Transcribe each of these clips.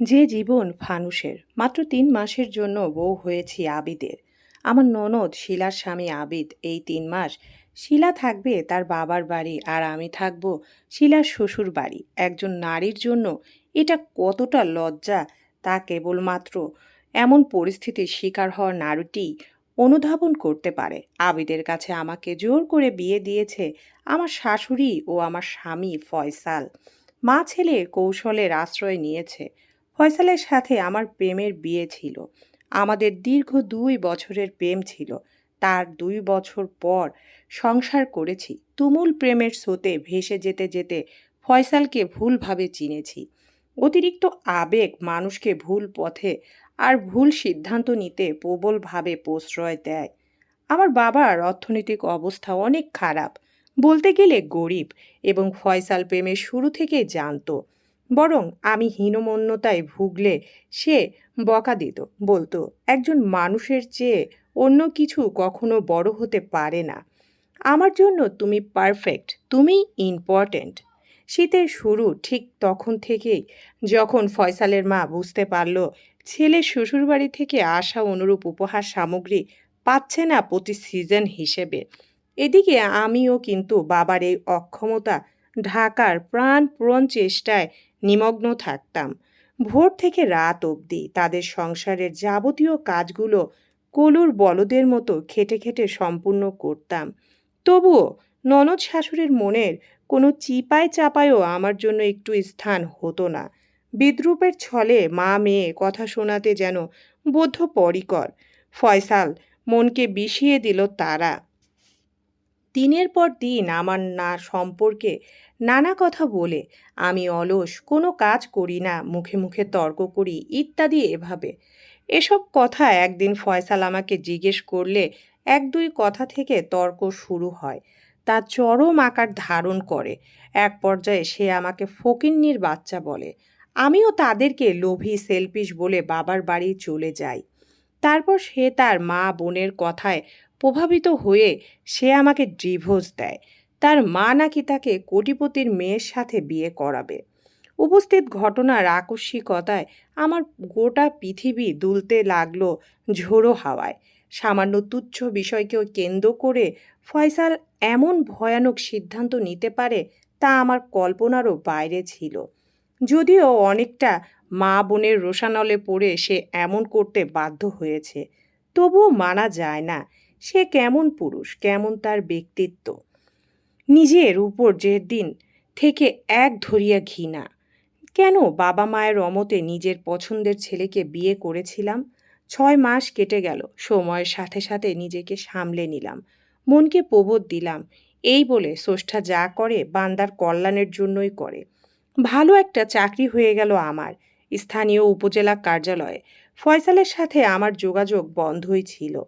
যে জীবন ফানুষের, মাত্র তিন মাসের জন্য বউ হয়েছি আবিদের। আমার ননদ শিলার স্বামী আবিদ, এই তিন মাস শিলা থাকবে তার বাবার বাড়ি আর আমি থাকব শিলার শ্বশুর বাড়ি। একজন নারীর জন্য এটা কতটা লজ্জা তা কেবলমাত্র এমন পরিস্থিতির শিকার হওয়া নারীটি অনুধাবন করতে পারে। আবিদের কাছে আমাকে জোর করে বিয়ে দিয়েছে আমার শাশুড়ি ও আমার স্বামী ফয়সাল। মা ছেলে কৌশলের আশ্রয় নিয়েছে। ফয়সালের সাথে আমার প্রেমের বিয়ে ছিল। আমাদের দীর্ঘ দুই বছরের প্রেম ছিল। তার দুই বছর পর সংসার করেছি। তুমুল প্রেমের স্রোতে ভেসে যেতে যেতে ফয়সালকে ভুলভাবে চিনেছি। অতিরিক্ত আবেগ মানুষকে ভুল পথে আর ভুল সিদ্ধান্ত নিতে প্রবলভাবে প্রশ্রয় দেয়। আমার বাবার অর্থনৈতিক অবস্থা অনেক খারাপ। বলতে গেলে গরিব এবং ফয়সাল প্রেমের শুরু থেকে জানতো। বরং আমি হীনমন্যতায় ভুগলে সে বকা দিত, বলতো, একজন মানুষের চেয়ে অন্য কিছু কখনো বড় হতে পারে না। আমার জন্য তুমি পারফেক্ট তুমি ইম্পর্ট্যান্ট শীতের শুরু ঠিক তখন থেকেই যখন ফয়সালের মা বুঝতে পারল, ছেলে শ্বশুরবাড়ি থেকে আসা অনুরূপ উপহার সামগ্রী পাচ্ছে না প্রতি সিজন হিসেবে। এদিকে আমিও কিন্তু বাবার এই অক্ষমতা ঢাকার প্রাণপূরণ চেষ্টায় নিমগ্ন থাকতাম। ভোর থেকে রাত অবধি তাদের সংসারের যাবতীয় কাজগুলো কলুর বলদের মতো খেটে খেটে সম্পূর্ণ করতাম। তবুও ননদ শাশুড়ির মনের কোনো চিপায় চাপায়ও আমার জন্য একটু স্থান হতো না। বিদ্রুপের ছলে মা মেয়ে কথা শোনাতে যেন বদ্ধপরিকর। ফয়সাল মনকে বিষিয়ে দিল তারা। দিনের পর দিন আমার না সম্পর্কে নানা কথা বলে, আমি অলস, কোনো কাজ করি না, মুখে মুখে তর্ক করি, ইত্যাদি এভাবে। এসব কথা একদিন ফয়সাল আমাকে জিজ্ঞেস করলে এক দুই কথা থেকে তর্ক শুরু হয়। তা চরম আকার ধারণ করে। এক পর্যায়ে সে আমাকে ফকিন্নির বাচ্চা বলে। আমিও তাদেরকে লোভী সেলফিশ বলে বাবার বাড়ি চলে যাই। তারপর সে তার মা বোনের কথায় প্রভাবিত হয়ে সে আমাকে ডিভোর্স দেয়। তার মা নাকি তাকে কোটিপতির মেয়ের সাথে বিয়ে করাবে। উপস্থিত ঘটনার আকস্মিকতায় আমার গোটা পৃথিবী দুলতে লাগল ঝোড়ো হাওয়ায়। সামান্য তুচ্ছ বিষয়কেও কেন্দ্র করে ফয়সাল এমন ভয়ানক সিদ্ধান্ত নিতে পারে তা আমার কল্পনারও বাইরে ছিল। যদিও অনেকটা মা বোনের রোষানলে পড়ে সে এমন করতে বাধ্য হয়েছে, তবুও মানা যায় না। সে কেমন পুরুষ, কেমন তার ব্যক্তিত্ব? নিজের উপর যে দিন থেকে এক ধরিয়া ঘৃণা কেন বাবা মায়ের অমতে নিজের পছন্দের ছেলেকে বিয়ে করেছিলাম? ছয় মাস কেটে গেল, সময়ের সাথে সাথে নিজেকে সামলে নিলাম। মনকে প্রবোধ দিলাম, এই বলে স্রষ্টা যা করে বান্দার কল্যাণের জন্যই করে। ভালো একটা চাকরি হয়ে গেল আমার, স্থানীয় উপজেলা কার্যালয়ে। ফয়সালের সাথে আমার যোগাযোগ বন্ধই ছিল।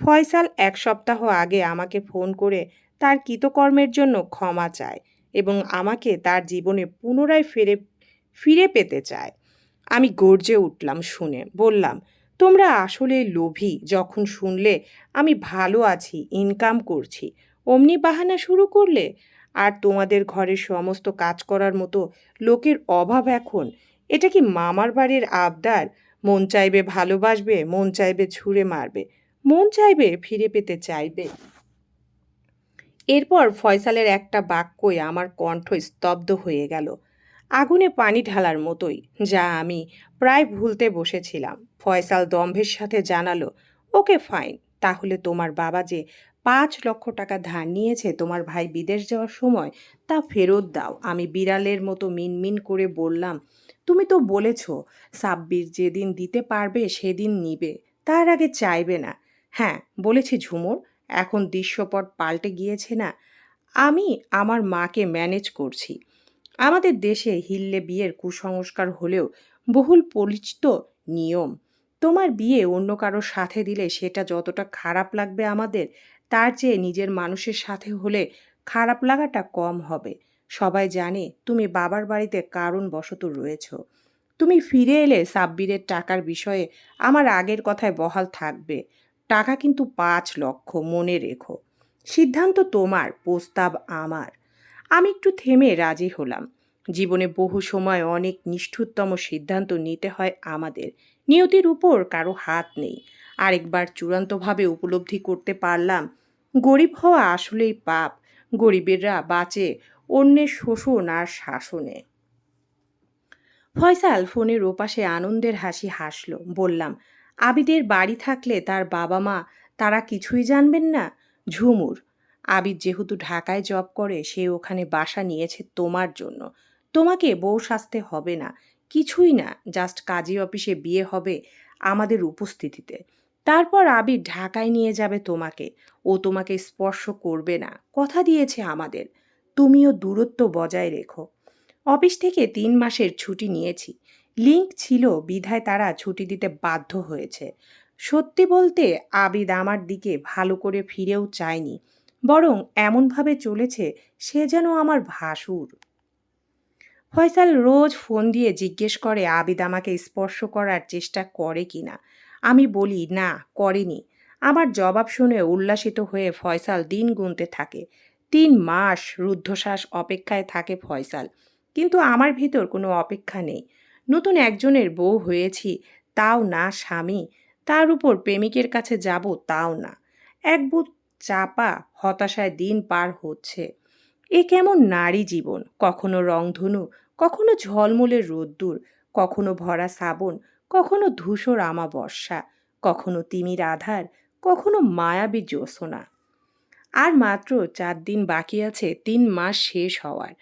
ফয়সাল এক সপ্তাহ আগে আমাকে ফোন করে তার কৃতকর্মের জন্য ক্ষমা চায় এবং আমাকে তার জীবনে পুনরায় ফিরে ফিরে পেতে চায়। আমি গর্জে উঠলাম শুনে, বললাম, তোমরা আসলে লোভী, যখন শুনলে আমি ভালো আছি ইনকাম করছি, অমনি বাহানা শুরু করলে? আর তোমাদের ঘরের সমস্ত কাজ করার মতো লোকের অভাব এখন? এটা কি মামার বাড়ির আবদার? মন চাইবে ভালোবাসবে, মন চাইবে ছুঁড়ে মারবে। মন চাইবে, ফিরে পেতে চাইবে। এরপর ফয়সালের একটা বাক্যই আমার কণ্ঠ স্তব্ধ হয়ে গেল। আগুনে পানি ঢালার মতোই, যা আমি প্রায় ভুলতে বসেছিলাম। ফয়সাল দম্ভের সাথে জানালো, ওকে ফাইন, তাহলে তোমার বাবা যে পাঁচ লক্ষ টাকা ধার নিয়েছে তোমার ভাই বিদেশ যাওয়ার সময়, তা ফেরত দাও। আমি বিড়ালের মতো মিনমিন করে বললাম, তুমি তো বলেছ, সাব্বির যেদিন দিতে পারবে সেদিন নিবে, তার আগে চাইবে না। হ্যাঁ বলেছি ঝুমুর, এখন দৃশ্যপট পাল্টে গিয়েছে না। আমি আমার মাকে ম্যানেজ করছি। আমাদের দেশে হিল্লে বিয়ের কুসংস্কার হলেও বহুল পরিচিত নিয়ম। তোমার বিয়ে অন্য কারোর সাথে দিলে সেটা যতটা খারাপ লাগবে আমাদের, তার চেয়ে নিজের মানুষের সাথে হলে খারাপ লাগাটা কম হবে। সবাই জানে তুমি বাবার বাড়িতে কারণ বশত রয়েছ। তুমি ফিরে এলে সাব্বিরের টাকার বিষয়ে আমার আগের কথায় বহাল থাকবে। টাকা কিন্তু পাঁচ লক্ষ মনে রেখো। সিদ্ধান্ত তোমার, প্রস্তাব আমার। আমি একটু থেমে রাজি হলাম। জীবনে বহু সময় অনেক নিষ্ঠুরতম সিদ্ধান্ত নিতে হয় আমাদের। নিয়তির উপর কারও হাত নেই। আরেকবার চূড়ান্তভাবে উপলব্ধি করতে পারলাম। গরিব হওয়া আসলেই পাপ। গরিবেররা বাঁচে অন্যের শোষণ আর শাসনে। ফয়সাল ফোনের ওপাশে আনন্দের হাসি হাসল। বললাম আবিদের বাড়ি থাকলে তার বাবা মা তারা কিছুই জানবেন না। ঝুমুর, আবিদ যেহেতু ঢাকায় জব করে, সে ওখানে বাসা নিয়েছে তোমার জন্য। তোমাকে বউ সাজতে হবে না। কিছুই না, জাস্ট কাজী অফিসে বিয়ে হবে আমাদের উপস্থিতিতে। তারপর আবির ঢাকায় নিয়ে যাবে তোমাকে। ও তোমাকে স্পর্শ করবে না। কথা দিয়েছে আমাদের। তুমিও দূরত্ব বজায় রেখো। অফিস থেকে তিন মাসের ছুটি নিয়েছি। লিঙ্ক ছিল বিধায় তারা ছুটি দিতে বাধ্য হয়েছে। সত্যি বলতে, আবিদ আমার দিকে ভালো করে ফিরেও চায়নি। বরং এমনভাবে চলেছে, সে যেন আমার ভাসুর। ফয়সাল রোজ ফোন দিয়ে জিজ্ঞেস করে, আবিদ আমাকে স্পর্শ করার চেষ্টা করে কি না? আমি বলি, না, করেনি। আমার জবাব শুনে উল্লাসিত হয়ে ফয়সাল দিন গুনতে থাকে। তিন মাস রুদ্ধশ্বাস অপেক্ষায় থাকে ফয়সাল। কিন্তু আমার ভিতর কোনো অপেক্ষা নেই। নতুন একজনের বউ হয়েছি, তাও না স্বামী, তার উপর প্রেমিকের কাছে যাব তাও না। এক বুধ চাপা হতাশায় দিন পার হচ্ছে। এ কেমন নারী জীবন? কখনো রংধনু, কখনো ঝলমলে রোদ্দুর, কখনো ভরা শ্রাবণ কখনো ধূসর আমাবস্যা, কখনো তিমির আধার, কখনো মায়াবী জ্যোৎস্না। আর মাত্র চার দিন বাকি আছে, তিন মাস শেষ হওয়ার।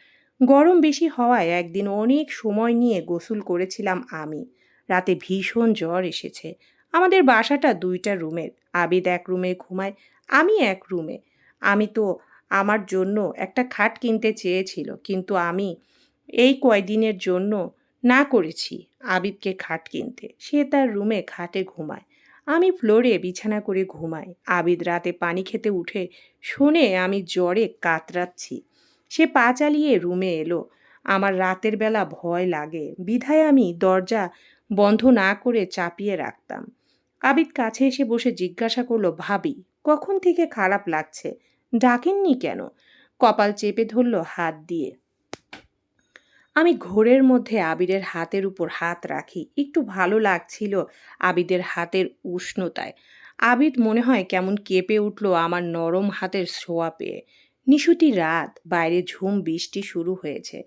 গরম বেশি হওয়ায় একদিন অনেক সময় নিয়ে গোসল করেছিলাম আমি। রাতে ভীষণ জ্বর এসেছে। আমাদের বাসাটা দুইটা রুমের। আবিদ এক রুমে ঘুমায়, আমি এক রুমে। আমি তো আমার জন্য একটা খাট কিনতে চেয়েছিল, কিন্তু আমি এই কয়দিনের জন্য না করেছি আবিদকে খাট কিনতে। সে তার রুমে খাটে ঘুমায়। আমি ফ্লোরে বিছানা করে ঘুমাই। আবিদ রাতে পানি খেতে উঠে শুনে আমি জ্বরে কাতরাচ্ছি। সে পা চালিয়ে রুমে এলো। আমার রাতের বেলা ভয় লাগে। বিধায় আমি দরজা বন্ধ না করে চাপিয়ে রাখতাম। আবিদ কাছে এসে বসে জিজ্ঞাসা করল, ভাবি, কখন থেকে খারাপ লাগছে? ডাকেননি কেন? কপাল চেপে ধরল হাত দিয়ে। আমি ঘোরের মধ্যে আবিরের হাতের উপর হাত রাখি। একটু ভালো লাগছিল আবিদের হাতের উষ্ণতায়। আবিদ মনে হয় কেমন কেঁপে উঠল আমার নরম হাতের ছোঁয়া পেয়ে। নিশুতি রাত, বাইরে ঝুম বৃষ্টি শুরু হয়েছে।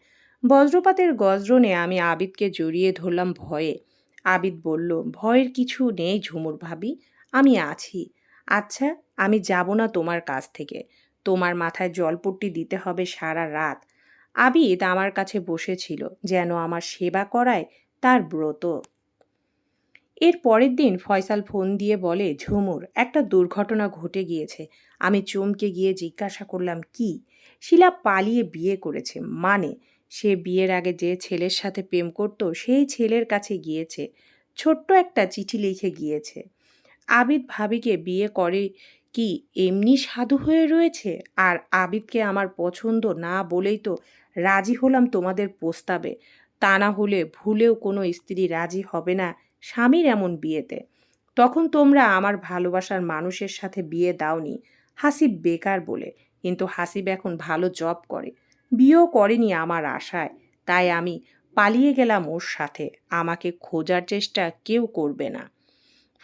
বজ্রপাতের গজরনে আমি আবিদকে জড়িয়ে ধরলাম ভয়ে। আবিদ বলল, ভয়ের কিছু নেই ঝুমুর ভাবি, আমি আছি। আচ্ছা আমি যাব না তোমার কাছ থেকে। তোমার মাথায় জলপট্টি দিতে হবে সারা রাত। আবিদ আমার কাছে বসেছিল, যেন আমার সেবা করায় তার ব্রত। এর পরের দিন ফয়সাল ফোন দিয়ে বলে, ঝুমুর, একটা দুর্ঘটনা ঘটে গিয়েছে। আমি চমকে গিয়ে জিজ্ঞাসা করলাম, কি? শিলা পালিয়ে বিয়ে করেছে। মানে? সে বিয়ের আগে যে ছেলের সাথে প্রেম করত, সেই ছেলের কাছে গিয়েছে। ছোট্ট একটা চিঠি লিখে গিয়েছে। আবিদ ভাবিকে বিয়ে করে কি এমনি সাধু হয়ে রয়েছে? আর আবিদকে আমার পছন্দ না বলেই তো রাজি হলাম তোমাদের প্রস্তাবে। তা না হলে ভুলেও কোনো স্ত্রী রাজি হবে না। স্বামীর এমন বিয়েতে। তখন তোমরা আমার ভালোবাসার মানুষের সাথে বিয়ে দাওনি, হাসিব বেকার বলে। কিন্তু হাসিব এখন ভালো জব করে। বিয়েও করেনি আমার আশায়। তাই আমি পালিয়ে গেলাম ওর সাথে। আমাকে খোঁজার চেষ্টা কেউ করবে না।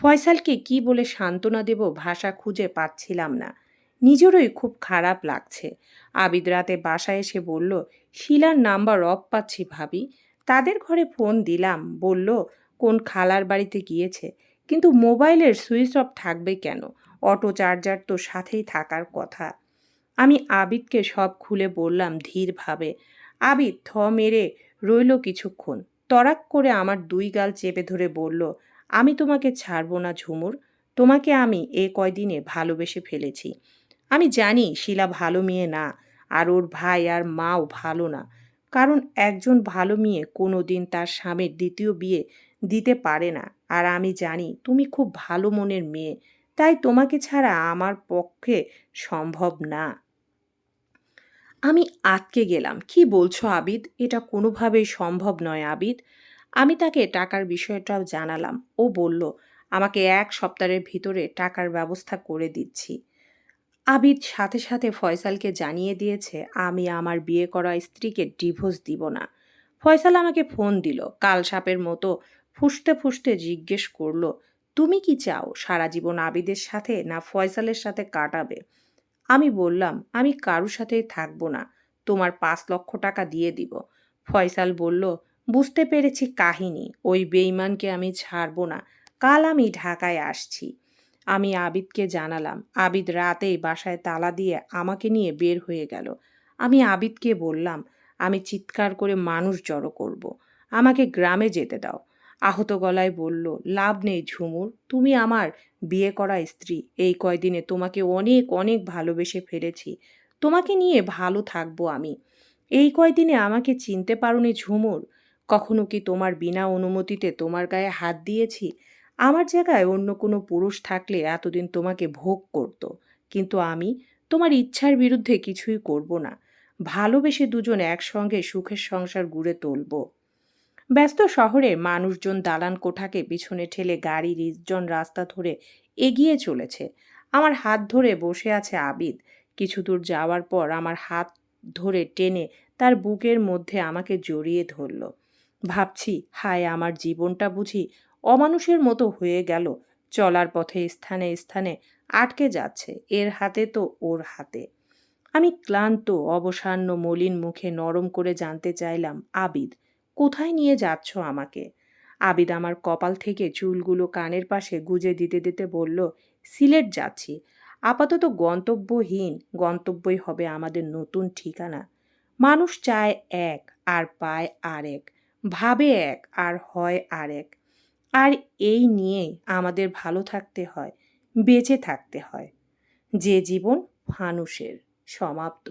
ফয়সালকে কি বলে সান্ত্বনা দেব ভাষা খুঁজে পাচ্ছিলাম না। নিজেরই খুব খারাপ লাগছে। আবিদ রাতে বাসায় এসে বলল, শিলার নাম্বার অফ পাচ্ছি ভাবি। তাদের ঘরে ফোন দিলাম। বলল কোন খালার বাড়িতে গিয়েছে, কিন্তু মোবাইলের সুইচ অফ থাকবে কেন? অটো চার্জার তো সাথেই থাকার কথা। আমি আবিদকে সব খুলে বললাম ধীরভাবে, আবিদ, থ মেরে রইল কিছুক্ষণ। তরাক করে আমার দুই গাল চেপে ধরে বলল, আমি তোমাকে ছাড়বো না ঝুমুর, তোমাকে আমি এ কয়দিনে ভালোবেসে ফেলেছি। আমি জানি শিলা ভালো মেয়ে না, আর ওর ভাই আর মাও ভালো না, কারণ একজন ভালো মেয়ে কোনো দিন তার স্বামীর দ্বিতীয় বিয়ে দিতে পারে না। আর আমি জানি তুমি খুব ভালো মনের মেয়ে, তাই তোমাকে ছাড়া আমার পক্ষে সম্ভব না। আমি আটকে গেলাম। কি বলছো আবিদ? এটা কোনোভাবেই সম্ভব নয় আবিদ। আমি তাকে টাকার বিষয়টাও জানালাম। ও বলল, আমাকে এক সপ্তাহের ভিতরে টাকার ব্যবস্থা করে দিচ্ছি। আবিদ সাথে সাথে ফয়সালকে জানিয়ে দিয়েছে, আমি আমার বিয়ে করা স্ত্রীকে ডিভোর্স দিব না। ফয়সাল আমাকে ফোন দিল। কাল সাপের মতো ফুসতে ফুসতে জিজ্ঞেস করল, তুমি কি চাও সারা জীবন আবিদের সাথে না ফয়সালের সাথে কাটাবে? আমি বললাম, আমি কারুর সাথেই থাকব না, তোমার পাঁচ লক্ষ টাকা দিয়ে দিব। ফয়সাল বলল, বুঝতে পেরেছি কাহিনী, ওই বেইমানকে আমি ছাড়বো না, কাল আমি ঢাকায় আসছি। আমি আবিদকে জানালাম, আবিদ রাতেই বাসায় তালা দিয়ে আমাকে নিয়ে বের হয়ে গেল। আমি আবিদকে বললাম, আমি চিৎকার করে মানুষ জড়ো করব। আমাকে গ্রামে যেতে দাও। আহত গলায় বলল, লাভ নেই ঝুমুর, তুমি আমার বিয়ে করা স্ত্রী। এই কয়দিনে তোমাকে অনেক অনেক ভালোবেসে ফেলেছি। তোমাকে নিয়ে ভালো থাকব আমি। এই কয়দিনে আমাকে চিনতে পারোনি ঝুমুর? কখনো কি তোমার বিনা অনুমতিতে তোমার গায়ে হাত দিয়েছি? আমার জায়গায় অন্য কোনো পুরুষ থাকলে এতদিন তোমাকে ভোগ করত। কিন্তু আমি তোমার ইচ্ছার বিরুদ্ধে কিছুই করব না। ভালোবেসে দুজন একসঙ্গে সুখের সংসার গুড়ে তুলব। ব্যস্ত শহরে মানুষজন দালান কোঠাকে পিছনে ঠেলে গাড়ি নির্জন রাস্তা ধরে এগিয়ে চলেছে। আমার হাত ধরে বসে আছে আবিদ। কিছু দূর যাওয়ার পর আমার হাত ধরে টেনে তার বুকের মধ্যে আমাকে জড়িয়ে ধরল। ভাবছি, হায়, আমার জীবনটা বুঝি অমানুষের মতো হয়ে গেল। চলার পথে স্থানে স্থানে আটকে যাচ্ছে, এর হাতে তো ওর হাতে। আমি ক্লান্ত, অবসান্ন, মলিন মুখে নরম করে জানতে চাইলাম আবিদ। কোথায় নিয়ে যাচ্ছ আমাকে? আবিদ আমার কপাল থেকে চুলগুলো কানের পাশে গুজে দিতে দিতে বলল, সিলেট যাচ্ছি। আপাতত গন্তব্যহীন। গন্তব্যই হবে আমাদের নতুন ঠিকানা। মানুষ চায় এক, আর পায় আর এক ভাবে এক, আর হয় আর এক আর এই নিয়েই আমাদের ভালো থাকতে হয়, বেঁচে থাকতে হয়। যে জীবন ফানুষের সমাপ্ত।